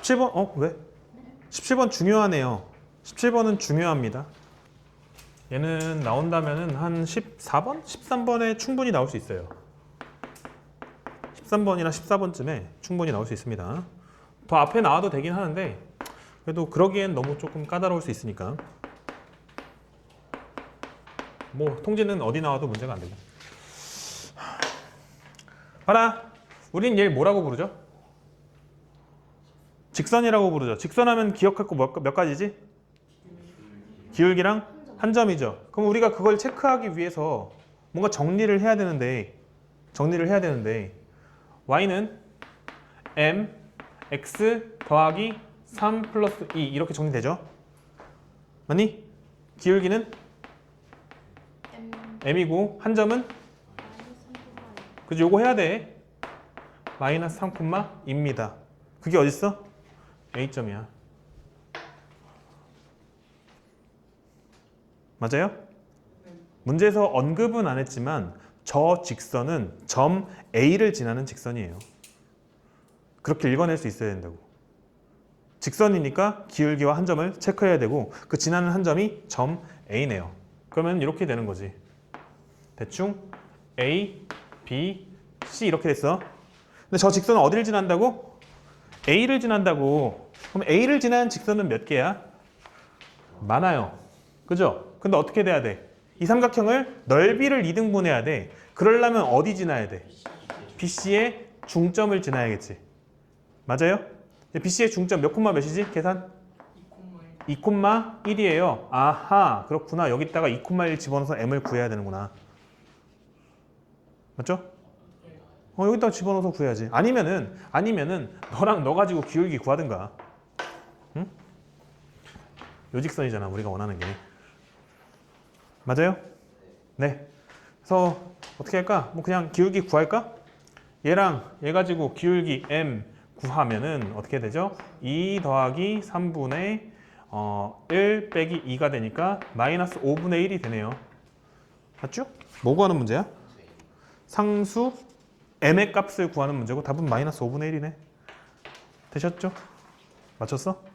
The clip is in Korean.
17번 어 왜? 17번 중요하네요. 17번은 중요합니다. 얘는 나온다면은 한 14번, 13번에 충분히 나올 수 있어요. 13번이나 14번쯤에 충분히 나올 수 있습니다. 더 앞에 나와도 되긴 하는데 그래도 그러기엔 너무 조금 까다로울 수 있으니까 뭐 통지는 어디 나와도 문제가 안 되고. 봐라, 우린 얘를 뭐라고 부르죠? 직선이라고 부르죠. 직선하면 기억할 거 몇, 몇 가지지? 기울기랑 한 점이죠. 그럼 우리가 그걸 체크하기 위해서 뭔가 정리를 해야 되는데 정리를 해야 되는데 y는 m x 더하기 3 플러스 2 이렇게 정리되죠? 맞니? 기울기는 M m이고 한 점은 마이너스 3 그죠? 요거 해야 돼. 마이너스 3,2입니다. 그게 어딨어? A점이야. 맞아요? 문제에서 언급은 안 했지만 저 직선은 점 A를 지나는 직선이에요. 그렇게 읽어낼 수 있어야 된다고. 직선이니까 기울기와 한 점을 체크해야 되고 그 지나는 한 점이 점 A네요. 그러면 이렇게 되는 거지. 대충 A, B, C 이렇게 됐어. 근데 저 직선은 어디를 지난다고? A를 지난다고. 그럼 A를 지나는 직선은 몇 개야? 많아요. 그죠? 근데 어떻게 돼야 돼? 이 삼각형을 넓이를 2등분해야 돼. 그러려면 어디 지나야 돼? BC의 중점을 지나야겠지. 맞아요? BC의 중점 몇 콤마 몇이지? 계산? 2콤마 1이에요. 아하, 그렇구나. 여기다가 2콤마 1 집어넣어서 m을 구해야 되는구나. 맞죠? 어 여기다 집어넣어서 구해야지. 아니면은 아니면은 너랑 너 가지고 기울기 구하든가. 응? 요직선이잖아 우리가 원하는 게. 맞아요? 네. 그래서 어떻게 할까? 뭐 그냥 기울기 구할까? 얘랑 얘 가지고 기울기 m 구하면은 어떻게 되죠? 2 더하기 3분의 어, 1 빼기 2가 되니까 마이너스 5분의 1이 되네요. 맞죠? 뭐 구하는 문제야? 상수 m의 값을 구하는 문제고 답은 마이너스 5분의 1이네. 되셨죠? 맞췄어?